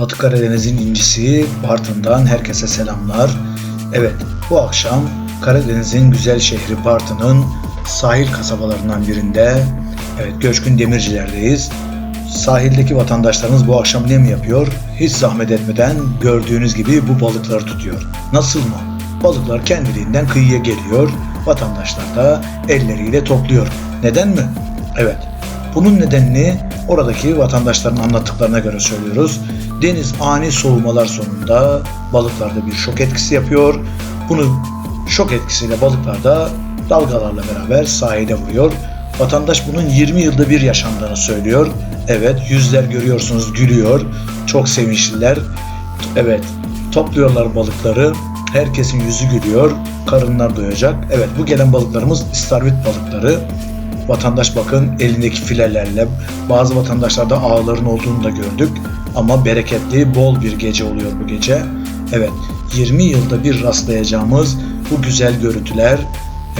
Batı Karadeniz'in incisi Bartın'dan herkese selamlar. Evet, bu akşam Karadeniz'in güzel şehri Bartın'ın sahil kasabalarından birinde, evet Göçkün Demirciler'deyiz. Sahildeki vatandaşlarımız bu akşam ne mi yapıyor? Hiç zahmet etmeden gördüğünüz gibi bu balıkları tutuyor. Nasıl mı? Balıklar kendiliğinden kıyıya geliyor, vatandaşlar da elleriyle topluyor. Neden mi? Evet, bunun nedenini oradaki vatandaşların anlattıklarına göre söylüyoruz. Deniz ani soğumalar sonunda balıklarda bir şok etkisi yapıyor. Bunu şok etkisiyle balıklar da dalgalarla beraber sahile vuruyor. Vatandaş bunun 20 yılda bir yaşandığını söylüyor. Evet yüzler görüyorsunuz gülüyor. Çok sevinçliler. Evet topluyorlar balıkları. Herkesin yüzü gülüyor. Karınlar doyacak. Evet bu gelen balıklarımız istavrit balıkları. Vatandaş bakın elindeki filelerle bazı vatandaşlarda ağların olduğunu da gördük. Ama bereketli, bol bir gece oluyor bu gece. Evet, 20 yılda bir rastlayacağımız bu güzel görüntüler.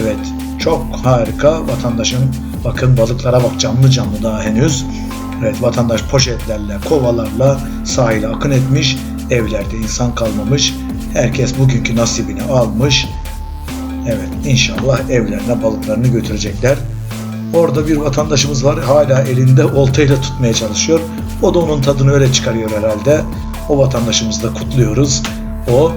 Evet, çok harika. Vatandaşın bakın balıklara bak canlı canlı daha henüz. Evet, vatandaş poşetlerle, kovalarla sahile akın etmiş. Evlerde insan kalmamış. Herkes bugünkü nasibini almış. Evet, inşallah evlerine balıklarını götürecekler. Orada bir vatandaşımız var hala elinde oltayla tutmaya çalışıyor. O da onun tadını öyle çıkarıyor herhalde. O vatandaşımızı da kutluyoruz. O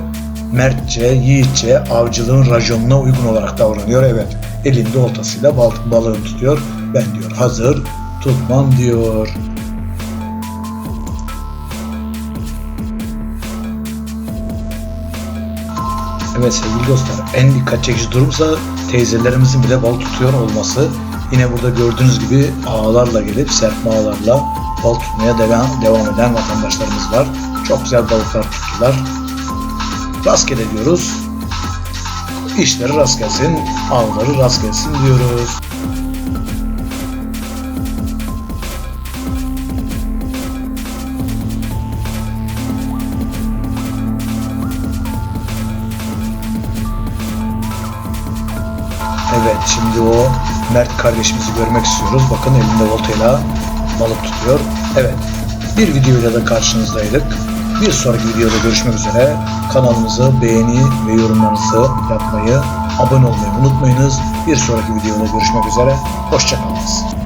mertçe, yiğitçe, avcılığın rajonuna uygun olarak davranıyor. Evet, elinde oltasıyla bal balığını tutuyor. Ben diyor hazır tutmam diyor. Evet sevgili dostlar en dikkat çekici durumsa teyzelerimizin bile bal tutuyor olması. Yine burada gördüğünüz gibi ağlarla gelip serpme ağlarla bal tutmaya devam, devam eden vatandaşlarımız var. Çok güzel balıklar tuttular. Rastgele diyoruz. İşleri rast gelsin, avları rast gelsin diyoruz. Evet şimdi o Mert kardeşimizi görmek istiyoruz. Bakın elinde voltayla balık tutuyor. Evet bir videoyla da karşınızdaydık. Bir sonraki videoda görüşmek üzere. Kanalımızı beğeni ve yorumlarınızı yapmayı, abone olmayı unutmayınız. Bir sonraki videoda görüşmek üzere. Hoşçakalınız.